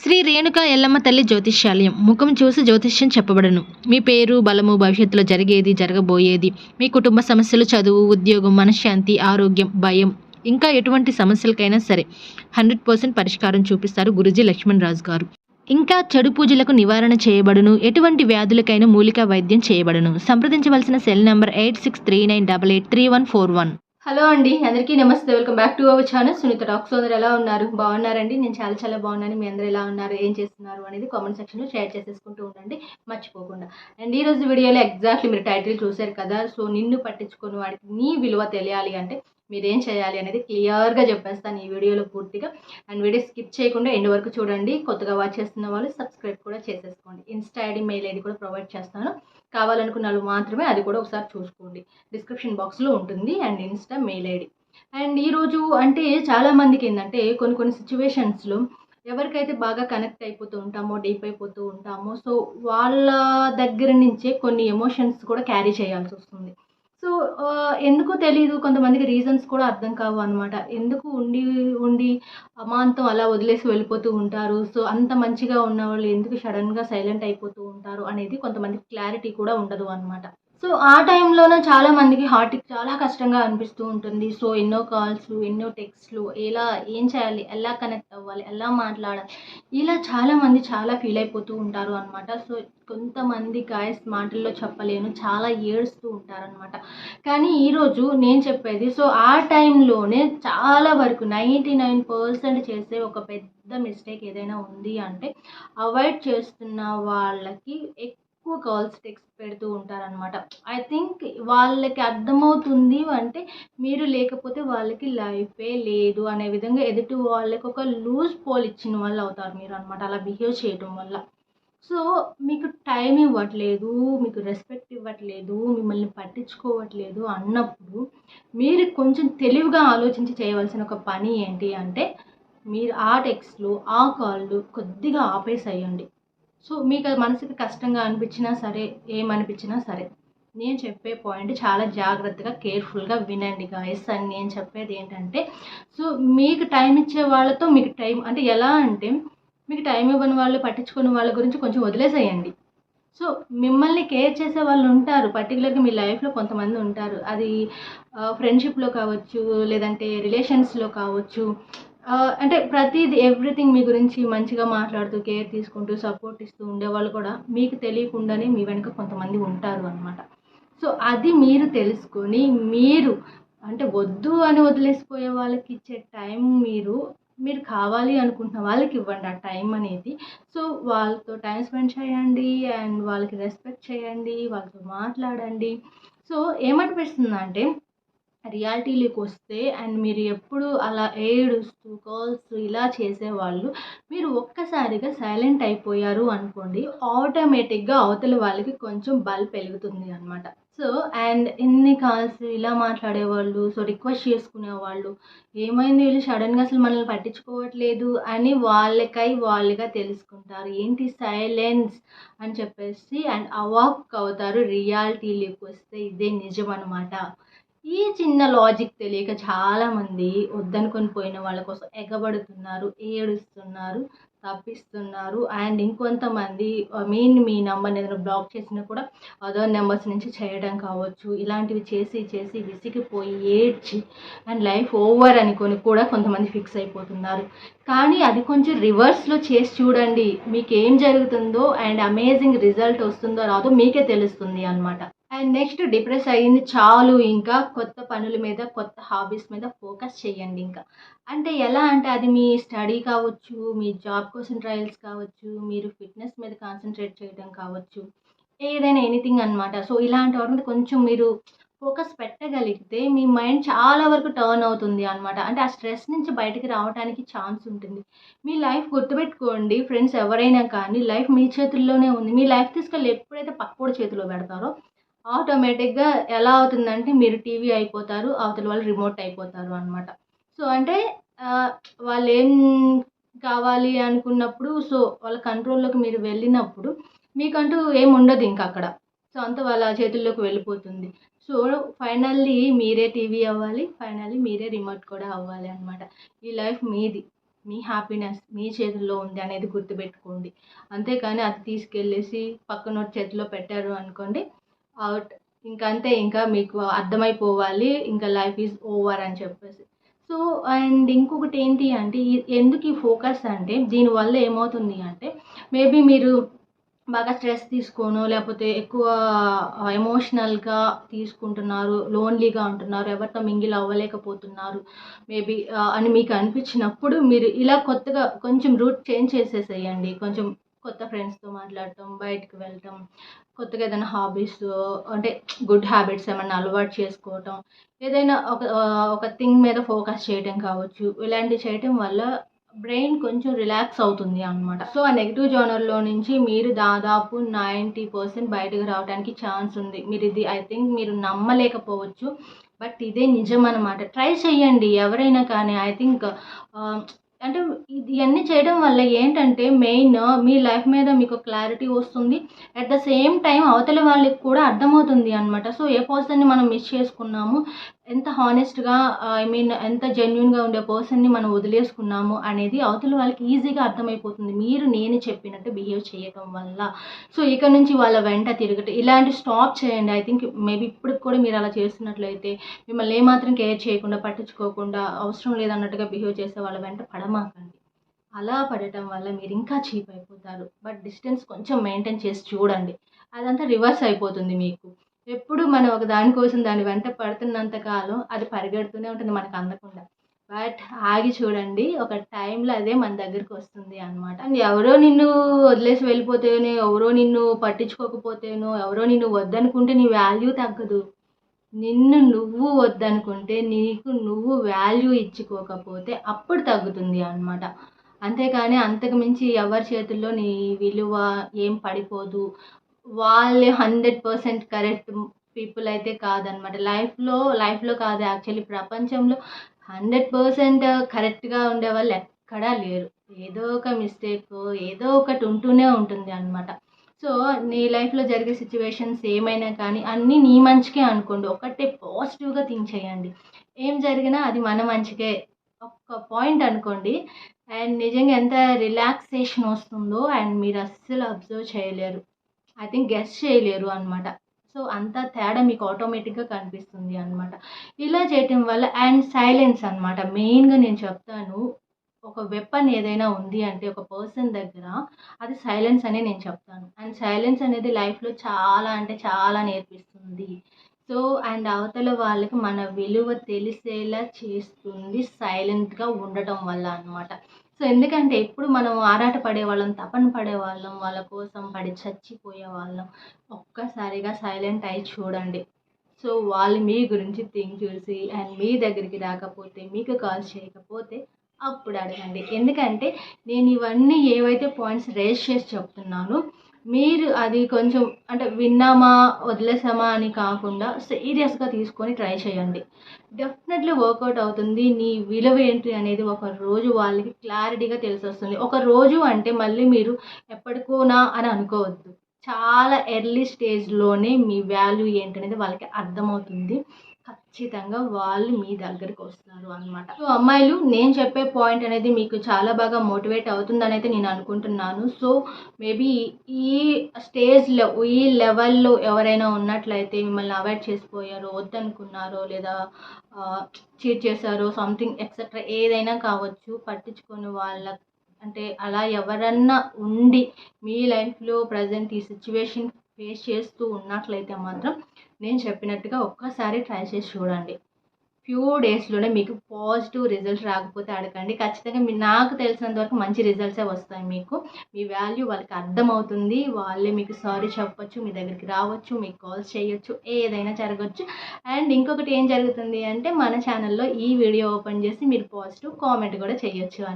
శ్రీ రేణుక ఎల్లమ్మ తల్లి జ్యోతిష్యాలయం. ముఖం చూసి జ్యోతిష్యం చెప్పబడను. మీ పేరు బలము భవిష్యత్తులో జరిగేది జరగబోయేది మీ కుటుంబ సమస్యలు చదువు ఉద్యోగం మనశ్శాంతి ఆరోగ్యం భయం ఇంకా ఎటువంటి సమస్యలకైనా సరే హండ్రెడ్ పర్సెంట్ పరిష్కారం చూపిస్తారు గురుజీ లక్ష్మణ్ రాజు గారు. ఇంకా చెడు పూజలకు నివారణ చేయబడును. ఎటువంటి వ్యాధులకైనా మూలికా వైద్యం చేయబడును. సంప్రదించవలసిన cell number eight six three nine double eight three one four one. Hello అండి అందరికీ నమస్తే. Welcome back to our channel. Sunitha talks అందరు ఎలా ఉన్నారు? బాగున్నారండి? నేను చాలా చాలా బాగున్నాను. మీ అందరూ ఎలా ఉన్నారు? ఏం చేస్తున్నారు అనేది కామెంట్ సెక్షన్లో షేర్ చేసేసుకుంటూ ఉండండి. మర్చిపోకుండా. అండ్ ఈరోజు వీడియోలో ఎగ్జాక్ట్లీ మీరు టైటిల్ చూశారు కదా. సో నిన్ను పట్టించుకుని వాడికి నీ విలువ తెలియాలి అంటే మీరేం చేయాలి అనేది క్లియర్గా చెప్పేస్తాను ఈ వీడియోలో పూర్తిగా. అండ్ వీడియో స్కిప్ చేయకుండా ఎండ్ వరకు చూడండి. కొత్తగా వాచ్ చేస్తున్న వాళ్ళు సబ్స్క్రైబ్ కూడా చేసేసుకోండి. ఇన్స్టా ఐడి మెయిల్ ఐడి కూడా ప్రొవైడ్ చేస్తాను. కావాలనుకున్న వాళ్ళు మాత్రమే అది కూడా ఒకసారి చూసుకోండి. డిస్క్రిప్షన్ బాక్స్లో ఉంటుంది. And insta mail ID. And ఈరోజు అంటే చాలామందికి ఏంటంటే కొన్ని కొన్ని సిచ్యువేషన్స్లో ఎవరికైతే బాగా కనెక్ట్ అయిపోతూ ఉంటామో డీప్ అయిపోతూ ఉంటామో సో వాళ్ళ దగ్గర నుంచే కొన్ని ఎమోషన్స్ కూడా క్యారీ చేయాల్సి వస్తుంది. సో ఎందుకో తెలియదు కొంతమందికి రీజన్స్ కూడా అర్థం కావు అనమాట ఎందుకు ఉండి ఉండి అమాంతం అలా వదిలేసి వెళ్ళిపోతూ ఉంటారు? సో అంత మంచిగా ఉన్న వాళ్ళు ఎందుకు సడన్గా సైలెంట్ అయిపోతూ ఉంటారు? అనేది కొంతమందికి క్లారిటీ కూడా ఉండదు అనమాట సో ఆ టైంలోనే చాలా మందికి హార్ట్కి చాలా కష్టంగా అనిపిస్తూ ఉంటుంది. సో ఎన్నో కాల్స్ ఎన్నో టెక్స్ట్లు ఎలా ఏం చేయాలి ఎలా కనెక్ట్ అవ్వాలి ఎలా మాట్లాడాలి ఇలా చాలా మంది చాలా ఫీల్ అయిపోతూ ఉంటారు అనమాట సో కొంతమంది గాయస్ మాటల్లో చెప్పలేను చాలా ఏడుస్తూ ఉంటారనమాట కానీ ఈరోజు నేను చెప్పేది సో ఆ టైంలోనే చాలా వరకు నైంటీ నైన్ పర్సెంట్ చేసే ఒక పెద్ద మిస్టేక్ ఏదైనా ఉంది అంటే అవాయిడ్ చేస్తున్న వాళ్ళకి ఎక్కువ కాల్స్ టెక్స్ట్ పెడుతూ ఉంటారనమాట ఐ థింక్ వాళ్ళకి అర్థమవుతుంది అంటే మీరు లేకపోతే వాళ్ళకి లైఫే లేదు అనే విధంగా ఎదుటి వాళ్ళకి ఒక లూజ్ పోల్ ఇచ్చిన వాళ్ళు అవుతారు మీరు అనమాట అలా బిహేవ్ చేయడం వల్ల. సో మీకు టైం ఇవ్వట్లేదు మీకు రెస్పెక్ట్ ఇవ్వట్లేదు మిమ్మల్ని పట్టించుకోవట్లేదు అన్నప్పుడు మీరు కొంచెం తెలివిగా ఆలోచించి చేయవలసిన ఒక పని ఏంటి అంటే మీరు ఆ టెక్స్ట్లు ఆ కాళ్ళు కొద్దిగా ఆపేసేయండి సో మీకు అది మనసుకి కష్టంగా అనిపించినా సరే ఏమనిపించినా సరే నేను చెప్పే పాయింట్ చాలా జాగ్రత్తగా కేర్ఫుల్గా వినండి గాయస్ అని నేను చెప్పేది ఏంటంటే సో మీకు టైం ఇచ్చే వాళ్ళతో మీకు టైం అంటే ఎలా అంటే మీకు టైం ఇవ్వని వాళ్ళు పట్టించుకున్న వాళ్ళ గురించి కొంచెం వదిలేసేయండి. సో మిమ్మల్ని కేర్ చేసే వాళ్ళు ఉంటారు పర్టికులర్గా మీ లైఫ్లో కొంతమంది ఉంటారు. అది ఫ్రెండ్షిప్లో కావచ్చు లేదంటే రిలేషన్స్లో కావచ్చు అంటే ప్రతిది ఎవ్రీథింగ్ మీ గురించి మంచిగా మాట్లాడుతూ కేర్ తీసుకుంటూ సపోర్ట్ ఇస్తూ ఉండేవాళ్ళు కూడా మీకు తెలియకుండానే మీ వెనుక కొంతమంది ఉంటారు అనమాట సో అది మీరు తెలుసుకొని మీరు అంటే వద్దు అని వదిలేసిపోయే వాళ్ళకి ఇచ్చే టైం మీరు మీరు కావాలి అనుకుంటున్న వాళ్ళకి ఇవ్వండి ఆ టైం అనేది. సో వాళ్ళతో టైం స్పెండ్ చేయండి అండ్ వాళ్ళకి రెస్పెక్ట్ చేయండి వాళ్ళతో మాట్లాడండి. సో ఏమనిపిస్తుంది అంటే రియాలిటీలోకి వస్తే అండ్ మీరు ఎప్పుడు అలా ఏడుస్తూ కాల్స్ ఇలా చేసేవాళ్ళు మీరు ఒక్కసారిగా సైలెంట్ అయిపోయారు అనుకోండి ఆటోమేటిక్గా అవతల వాళ్ళకి కొంచెం బల్ పెరుగుతుంది అనమాట సో అండ్ ఎన్ని కాల్స్ ఇలా మాట్లాడేవాళ్ళు సో రిక్వెస్ట్ చేసుకునేవాళ్ళు ఏమైంది వీళ్ళు సడన్గా అసలు మనల్ని పట్టించుకోవట్లేదు అని వాళ్ళకై వాళ్ళుగా తెలుసుకుంటారు. ఏంటి సైలెన్స్ అని చెప్పేసి అండ్ అవాక్ అవుతారు రియాలిటీలోకి వస్తే ఇదే నిజం అనమాట ఈ చిన్న లాజిక్ తెలియక చాలామంది వద్దనుకొని పోయిన వాళ్ళ కోసం ఎగబడుతున్నారు ఏడుస్తున్నారు తప్పిస్తున్నారు. అండ్ ఇంకొంతమంది మెయిన్ మీ నెంబర్ని ఏదైనా బ్లాక్ చేసినా కూడా అదర్ నెంబర్స్ నుంచి చేయడం కావచ్చు. ఇలాంటివి చేసి చేసి విసిగిపోయి ఏడ్చి అండ్ లైఫ్ ఓవర్ అనుకొని కూడా కొంతమంది ఫిక్స్ అయిపోతున్నారు. కానీ అది కొంచెం రివర్స్లో చేసి చూడండి. మీకు ఏం జరుగుతుందో అండ్ అమేజింగ్ రిజల్ట్ వస్తుందో రాదో మీకే తెలుస్తుంది అనమాట అండ్ నెక్స్ట్ డిప్రెస్ అయ్యింది చాలు ఇంకా కొత్త పనుల మీద కొత్త హాబీస్ మీద ఫోకస్ చేయండి ఇంకా. అంటే ఎలా అంటే అది మీ స్టడీ కావచ్చు మీ జాబ్ కోసం ట్రయల్స్ కావచ్చు మీరు ఫిట్నెస్ మీద కాన్సన్ట్రేట్ చేయడం కావచ్చు ఏదైనా ఎనీథింగ్ అనమాట సో ఇలాంటి వాటి మీద కొంచెం మీరు ఫోకస్ పెట్టగలిగితే మీ మైండ్ చాలా వరకు టర్న్ అవుతుంది అనమాట అంటే ఆ స్ట్రెస్ నుంచి బయటకు రావడానికి ఛాన్స్ ఉంటుంది. మీ లైఫ్ గుర్తుపెట్టుకోండి ఫ్రెండ్స్ ఎవరైనా కానీ లైఫ్ మీ చేతుల్లోనే ఉంది. మీ లైఫ్ తీసుకెళ్ళి ఎప్పుడైతే పక్కోడి చేతిలో పెడతారో ఆటోమేటిక్గా ఎలా అవుతుందంటే మీరు టీవీ అయిపోతారు అవతల వాళ్ళు రిమోట్ అయిపోతారు అనమాట సో అంటే వాళ్ళు ఏం కావాలి అనుకున్నప్పుడు సో వాళ్ళ కంట్రోల్లోకి మీరు వెళ్ళినప్పుడు మీకంటూ ఏం ఉండదు ఇంకా అక్కడ. సో అంత వాళ్ళ చేతుల్లోకి వెళ్ళిపోతుంది. సో ఫైనల్లీ మీరే టీవీ అవ్వాలి ఫైనల్లీ మీరే రిమోట్ కూడా అవ్వాలి అనమాట ఈ లైఫ్ మీది. మీ హ్యాపీనెస్ మీ చేతుల్లో ఉంది అనేది గుర్తుపెట్టుకోండి. అంతేకాని అది తీసుకెళ్ళేసి పక్కన చేతిలో పెట్టారు అనుకోండి అవుట్ ఇంకా అంతే ఇంకా మీకు అర్థమైపోవాలి ఇంకా లైఫ్ ఈజ్ ఓవర్ అని చెప్పేసి. సో అండ్ ఇంకొకటి ఏంటి అంటే ఎందుకు ఈ ఫోకస్ అంటే దీనివల్ల ఏమవుతుంది అంటే మేబీ మీరు బాగా స్ట్రెస్ తీసుకోను లేకపోతే ఎక్కువ ఎమోషనల్గా తీసుకుంటున్నారు లోన్లీగా ఉంటున్నారు ఎవరితో మింగిల్ అవ్వలేకపోతున్నారు మేబీ అని మీకు అనిపించినప్పుడు మీరు ఇలా కొత్తగా కొంచెం రూట్ చేంజ్ చేసేసేయండి. కొంచెం కొత్త ఫ్రెండ్స్తో మాట్లాడటం బయటకు వెళ్ళటం కొత్తగా ఏదైనా హాబీస్ అంటే గుడ్ హ్యాబిట్స్ ఏమైనా అలవాటు చేసుకోవటం ఏదైనా ఒక ఒక థింగ్ మీద ఫోకస్ చేయటం కావచ్చు ఇలాంటివి చేయటం వల్ల బ్రెయిన్ కొంచెం రిలాక్స్ అవుతుంది అనమాట సో ఆ నెగిటివ్ జోనర్లో నుంచి మీరు దాదాపు నైంటీ పర్సెంట్ బయటకు రావడానికి ఛాన్స్ ఉంది. మీరు ఇది ఐ థింక్ మీరు నమ్మలేకపోవచ్చు బట్ ఇదే నిజం అనమాట ట్రై చేయండి ఎవరైనా కానీ ఐ థింక్ అంటే ఇవన్నీ చేయడం వల్ల ఏంటంటే మెయిన్ మీ లైఫ్ మీద మీకు క్లారిటీ వస్తుంది. అట్ ద సేమ్ టైం అవతల వాళ్ళకి కూడా అర్థమవుతుంది అనమాట సో ఏ పర్సన్ని మనం మిస్ చేసుకున్నాము? ఎంత హానెస్ట్గా ఐ మీన్ ఎంత జెన్యున్గా ఉండే పర్సన్ని మనం వదిలేసుకున్నాము అనేది అవతల వాళ్ళకి ఈజీగా అర్థమైపోతుంది. మీరు నేను చెప్పినట్టు బిహేవ్ చేయటం వల్ల. సో ఇక నుంచి వాళ్ళ వెంట తిరగటం ఇలాంటి స్టాప్ చేయండి. ఐ థింక్ మేబీ ఇప్పటికి కూడా మీరు అలా చేస్తున్నట్లయితే మిమ్మల్ని ఏమాత్రం కేర్ చేయకుండా పట్టించుకోకుండా అవసరం లేదన్నట్టుగా బిహేవ్ చేసే వాళ్ళ వెంట పడమాకండి. అలా పడటం వల్ల మీరు ఇంకా చీప్ అయిపోతారు. బట్ డిస్టెన్స్ కొంచెం మెయింటైన్ చేసి చూడండి. అదంతా రివర్స్ అయిపోతుంది మీకు. ఎప్పుడు మనం ఒక దానికోసం దాని వెంట పడుతున్నంత కాలం అది పరిగెడుతూనే ఉంటుంది మనకు అందకుండా. బట్ ఆగి చూడండి ఒక టైంలో అదే మన దగ్గరికి వస్తుంది అనమాట ఎవరో నిన్ను వదిలేసి వెళ్ళిపోతేనో ఎవరో నిన్ను పట్టించుకోకపోతేనో ఎవరో నిన్ను వద్దనుకుంటే నీ వాల్యూ తగ్గదు. నిన్ను నువ్వు వద్దనుకుంటే నీకు నువ్వు వాల్యూ ఇచ్చుకోకపోతే అప్పుడు తగ్గుతుంది అన్నమాట. అంతేకాని అంతకు మించి ఎవరి చేతుల్లో నీ విలువ ఏం పడిపోదు వాళ్ళే హండ్రెడ్ పర్సెంట్ కరెక్ట్ పీపుల్ అయితే కాదనమాట. లైఫ్లో లైఫ్లో కాదు యాక్చువల్లీ ప్రపంచంలో హండ్రెడ్ పర్సెంట్ కరెక్ట్గా ఉండే వాళ్ళు ఎక్కడా లేరు. ఏదో ఒక మిస్టేక్ ఏదో ఒకటి ఉంటూనే ఉంటుంది అనమాట సో నీ లైఫ్లో జరిగే సిచ్యువేషన్స్ ఏమైనా కానీ అన్నీ నీ మంచికే అనుకోండి. ఒకటే పాజిటివ్గా థింక్ చేయండి. ఏం జరిగినా అది మన మంచికే. ఒక్క పాయింట్ అనుకోండి అండ్ నిజంగా ఎంత రిలాక్సేషన్ వస్తుందో అండ్ మీరు అస్సలు అబ్జర్వ్ చేయలేరు. ఐ థింక్ గెస్ చేయలేరు అనమాట సో అంత తేడా మీకు ఆటోమేటిక్గా కనిపిస్తుంది అనమాట ఇలా చేయటం వల్ల అండ్ సైలెన్స్ అనమాట మెయిన్గా నేను చెప్తాను ఒక వెపన్ ఏదైనా ఉంది అంటే ఒక పర్సన్ దగ్గర అది సైలెన్స్ అనే నేను చెప్తాను. అండ్ సైలెన్స్ అనేది లైఫ్లో చాలా అంటే చాలా నేర్పిస్తుంది. సో అండ్ అవతల వాళ్ళకి మన విలువ తెలిసేలా చేస్తుంది సైలెంట్గా ఉండటం వల్ల అనమాట సో ఎందుకంటే ఎప్పుడు మనం ఆరాట పడేవాళ్ళం తపన పడేవాళ్ళం వాళ్ళ కోసం పడి చచ్చిపోయే వాళ్ళం ఒక్కసారిగా సైలెంట్ అయి చూడండి. సో వాళ్ళు మీ గురించి థింక్ చూసి అండ్ మీ దగ్గరికి రాకపోతే మీకు కాల్ చేయకపోతే అప్పుడు అడగండి. ఎందుకంటే నేను ఇవన్నీ ఏవైతే పాయింట్స్ రేస్ చేసి చెప్తున్నానో మీరు అది కొంచెం అంటే విన్నామా వదిలేసామా అని కాకుండా సీరియస్గా తీసుకొని ట్రై చేయండి. డెఫినెట్లీ వర్కౌట్ అవుతుంది. నీ విలువ ఏంటి అనేది ఒక రోజు వాళ్ళకి క్లారిటీగా తెలిసొస్తుంది. ఒక రోజు అంటే మళ్ళీ మీరు ఎప్పటికోనా అని అనుకోవద్దు. చాలా ఎర్లీ స్టేజ్లోనే మీ వాల్యూ ఏంటనేది వాళ్ళకి అర్థమవుతుంది. ఖచ్చితంగా వాళ్ళు మీ దగ్గరికి వస్తారు అనమాట సో అమ్మాయిలు నేను చెప్పే పాయింట్ అనేది మీకు చాలా బాగా మోటివేట్ అవుతుందని అయితే నేను అనుకుంటున్నాను. సో మేబీ ఈ స్టేజ్లో ఈ లెవెల్లో ఎవరైనా ఉన్నట్లయితే మిమ్మల్ని అవాయిడ్ చేసిపోయారో వద్దనుకున్నారో లేదా చీట్ చేశారో సంథింగ్ ఎక్సెట్రా ఏదైనా కావచ్చు పట్టించుకొని వాళ్ళ అంటే అలా ఎవరన్నా ఉండి మీ లైఫ్లో ప్రజెంట్ ఈ సిచ్యువేషన్ ఫేస్ చేస్తూ ఉన్నట్లయితే మాత్రం నేను చెప్పినట్టుగా ఒక్కసారి ట్రై చేసి చూడండి. ఫ్యూ డేస్లోనే మీకు పాజిటివ్ రిజల్ట్స్ రాకపోతే అడగండి. ఖచ్చితంగా మీ నాకు తెలిసినంత వరకు మంచి రిజల్ట్సే వస్తాయి మీకు. మీ వాల్యూ వాళ్ళకి అర్థమవుతుంది. వాళ్ళే మీకు సారీ చెప్పొచ్చు మీ దగ్గరికి రావచ్చు మీకు కాల్స్ చేయొచ్చు ఏదైనా జరగచ్చు. అండ్ ఇంకొకటి ఏం జరుగుతుంది అంటే మన ఛానల్లో ఈ వీడియో ఓపెన్ చేసి మీరు పాజిటివ్ కామెంట్ కూడా చేయొచ్చు